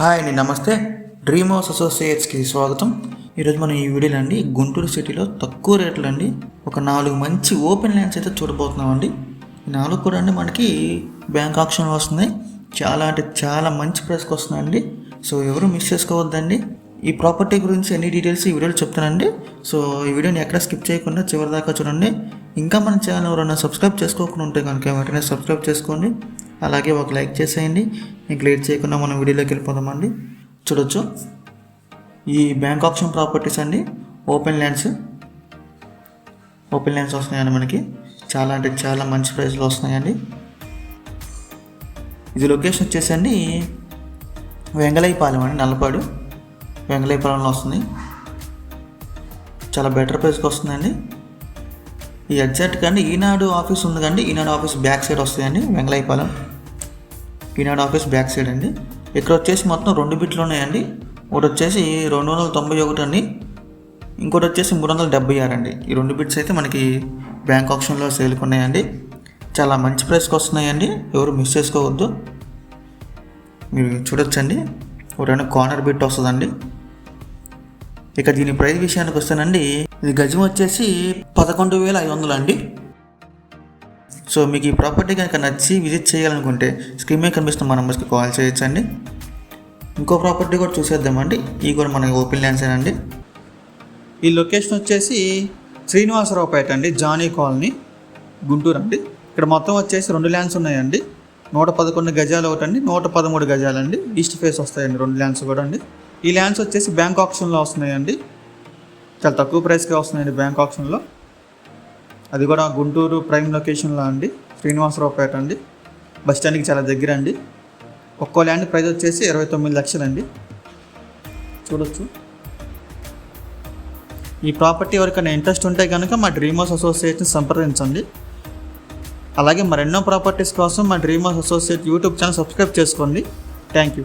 Hi అండి నమస్తే. Dream house అసోసియేట్స్కి స్వాగతం. ఈరోజు మనం ఈ వీడియోలో అండి గుంటూరు సిటీలో తక్కువ రేట్లు అండి ఒక నాలుగు మంచి ఓపెన్ ల్యాండ్స్ అయితే చూడబోతున్నాం అండి ఈ నాలుగు కూడా అండి మనకి బ్యాంక్ ఆప్షన్ వస్తున్నాయి చాలా అంటే చాలా మంచి ప్రైస్కి వస్తుందండి సో ఎవరు మిస్ చేసుకోవద్దండి. ఈ ప్రాపర్టీ గురించి అన్ని డీటెయిల్స్ ఈ వీడియోలో చెప్తానండి. సో ఈ వీడియోని ఎక్కడ స్కిప్ చేయకుండా చివరి దాకా చూడండి. ఇంకా మన ఛానల్ ఎవరైనా సబ్స్క్రైబ్ చేసుకోకుండా ఉంటే కనుక వెంటనే సబ్స్క్రైబ్ చేసుకోండి. అలాగే ఒక లైక్ చేసేయండి. ఇంక లేట్ చేయకుండా మనం వీడియోలోకి వెళ్ళిపోదామండి. చూడొచ్చు. ఈ బ్యాంక్ ఆప్షన్ ప్రాపర్టీస్ అండి. Open lands. ఓపెన్ ల్యాండ్స్ వస్తున్నాయండి మనకి. చాలా అంటే చాలా మంచి ప్రైస్లో వస్తున్నాయండి. ఇది లొకేషన్ వచ్చేసండి వెంగళైపాలెం అండి నల్లపాడు. వెంగళైపాలెంలో వస్తుంది. చాలా బెటర్ ప్రైస్కి వస్తుందండి. ఈ ఎగ్జాక్ట్ కానీ ఈనాడు ఆఫీస్ ఉంది కండి ఈనాడు ఆఫీస్ బ్యాక్ సైడ్ వస్తుందండి వెంగళైపాలెం పీనాడ్ ఆఫీస్ బ్యాక్ సైడ్ అండి. ఇక్కడ వచ్చేసి మొత్తం రెండు బిట్లు ఉన్నాయండి. ఒకటి వచ్చేసి రెండు వందల తొంభై ఒకటి అండి. ఇంకోటి వచ్చేసి మూడు వందల డెబ్బై ఆరు అండి. ఈ రెండు బిట్స్ అయితే మనకి బ్యాంక్ ఆప్షన్లో సేల్కి ఉన్నాయండి. చాలా మంచి ప్రైస్కి వస్తున్నాయండి. ఎవరు మిస్ చేసుకోవద్దు. మీరు చూడొచ్చండి. ఒకటైనా కార్నర్ బిట్ వస్తుందండి. ఇక దీని ప్రైస్ విషయానికి వస్తానండి. ఇది గజం వచ్చేసి పదకొండు వేల ఐదు వందలు అండి. సో మీకు ఈ ప్రాపర్టీ కనుక నచ్చి విజిట్ చేయాలనుకుంటే స్క్రీన్ మీద కనిపిస్తున్న మా నెంబర్స్కి కాల్ చేయొచ్చండి. ఇంకో ప్రాపర్టీ కూడా చూసేద్దామండి. ఈ కూడా మనకి ఓపెన్ ల్యాండ్స్ అండి. ఈ లొకేషన్ వచ్చేసి శ్రీనివాసరావుపేట అండి జానీ కాలనీ గుంటూరు అండి. ఇక్కడ మొత్తం వచ్చేసి రెండు ల్యాండ్స్ ఉన్నాయండి. నూట పదకొండు గజాలు ఒకటి అండి నూట పదమూడు గజాలండి. ఈస్ట్ ఫేస్ వస్తాయండి రెండు ల్యాండ్స్ కూడా అండి. ఈ ల్యాండ్స్ వచ్చేసి బ్యాంక్ ఆప్షన్లో వస్తున్నాయండి. చాలా తక్కువ ప్రైస్కే వస్తున్నాయండి బ్యాంక్ ఆప్షన్లో. అది కూడా గుంటూరు ప్రైమ్ లొకేషన్లో అండి. శ్రీనివాసరావుపేట అండి. బస్ స్టాండ్కి చాలా దగ్గర అండి. ఒక్కో ల్యాండ్ ప్రైస్ వచ్చేసి ఇరవై తొమ్మిది లక్షలండి. చూడొచ్చు. ఈ ప్రాపర్టీ ఎవరికైనా ఇంట్రెస్ట్ ఉంటే కనుక మా డ్రీమ్ హౌస్ అసోసియేషన్ సంప్రదించండి. అలాగే మరెన్నో ప్రాపర్టీస్ కోసం మా dream house associate YouTube channel subscribe చేసుకోండి. Thank you